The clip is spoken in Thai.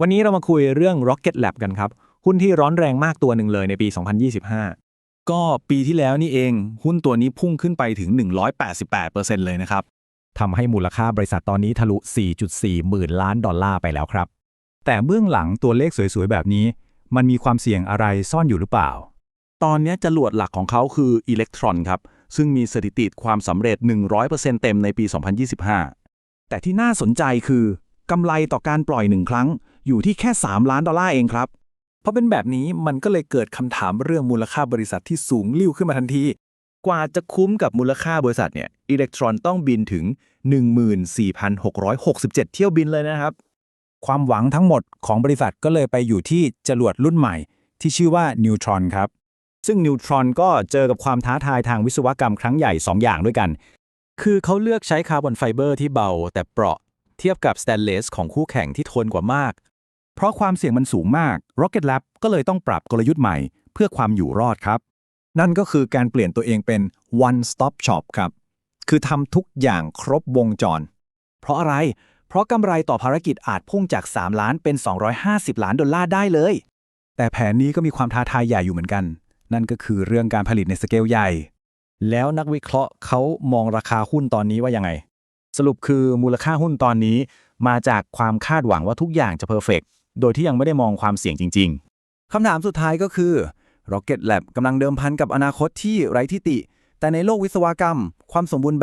วันนี้เรามาคุยเรื่อง Rocket Lab กันครับ หุ้นที่ร้อนแรงมากตัวหนึ่งเลยในปี 2025 ก็ปีที่แล้วนี่เอง หุ้นตัวนี้พุ่งขึ้นไปถึง 188%เลยนะครับ ทำให้มูลค่าบริษัทตอนนี้ทะลุ 4.4 หมื่นล้านดอลลาร์ไปแล้วครับ แต่เบื้องหลังตัวเลขสวยๆ แบบนี้ มันมีความเสี่ยงอะไรซ่อนอยู่หรือเปล่า ตอนนี้จรวดหลักของเขาคืออิเล็กตรอนครับ ซึ่งมีสถิติความสำเร็จ 100%เต็มในปี 2025 แต่ที่น่าสนใจคือกำไรต่อการปล่อยหนึ่งครั้ง อยู่ที่แค่ 3 ล้านดอลลาร์เองครับ เพราะเป็นแบบนี้มันก็เลยเกิดคำถามเรื่องมูลค่าบริษัทที่สูงลิ่วขึ้นมาทันที กว่าจะคุ้มกับมูลค่าบริษัทเนี่ยอิเล็กตรอนต้องบินถึง 14,667 เที่ยวบินเลยนะครับ ความหวังทั้งหมดของบริษัทก็เลยไปอยู่ที่จรวดรุ่นใหม่ ที่ชื่อว่านิวทรอนครับซึ่งนิวทรอนก็เจอกับความท้าทายทางวิศวกรรมครั้งใหญ่ 2 อย่างด้วยกัน คือเขาเลือกใช้คาร์บอนไฟเบอร์ที่เบาแต่เปราะ เทียบกับสแตนเลสของคู่แข่งที่ทนกว่ามาก เพราะความเสี่ยงมันสูงมาก Rocket Lab ก็เลยต้องปรับกลยุทธ์ใหม่ เพื่อความอยู่รอดครับ นั่นก็คือการเปลี่ยนตัวเองเป็น one stop shop ครับ คือทำทุกอย่างครบวงจร เพราะอะไร เพราะกำไรต่อภารกิจอาจพุ่งจาก 3 ล้านเป็น 250 ล้านดอลลาร์ได้เลย แต่แผนนี้ก็มีความท้าทายใหญ่อยู่เหมือนกัน นั่นก็คือเรื่องการผลิตในสเกลใหญ่ แล้วนักวิเคราะห์เขามองราคาหุ้นตอนนี้ว่ายังไง สรุปคือมูลค่าหุ้นตอนนี้ มาจากความคาดหวังว่าทุกอย่างจะเพอร์เฟก โดยที่ยังไม่ได้มองความเสี่ยงจริง ๆคำถามสุดท้ายก็คือ Rocket Lab กำลังเดิมพันกับอนาคตที่ไร้ที่ติ แต่ในโลกวิศวกรรม ความสมบูรณ์แบบ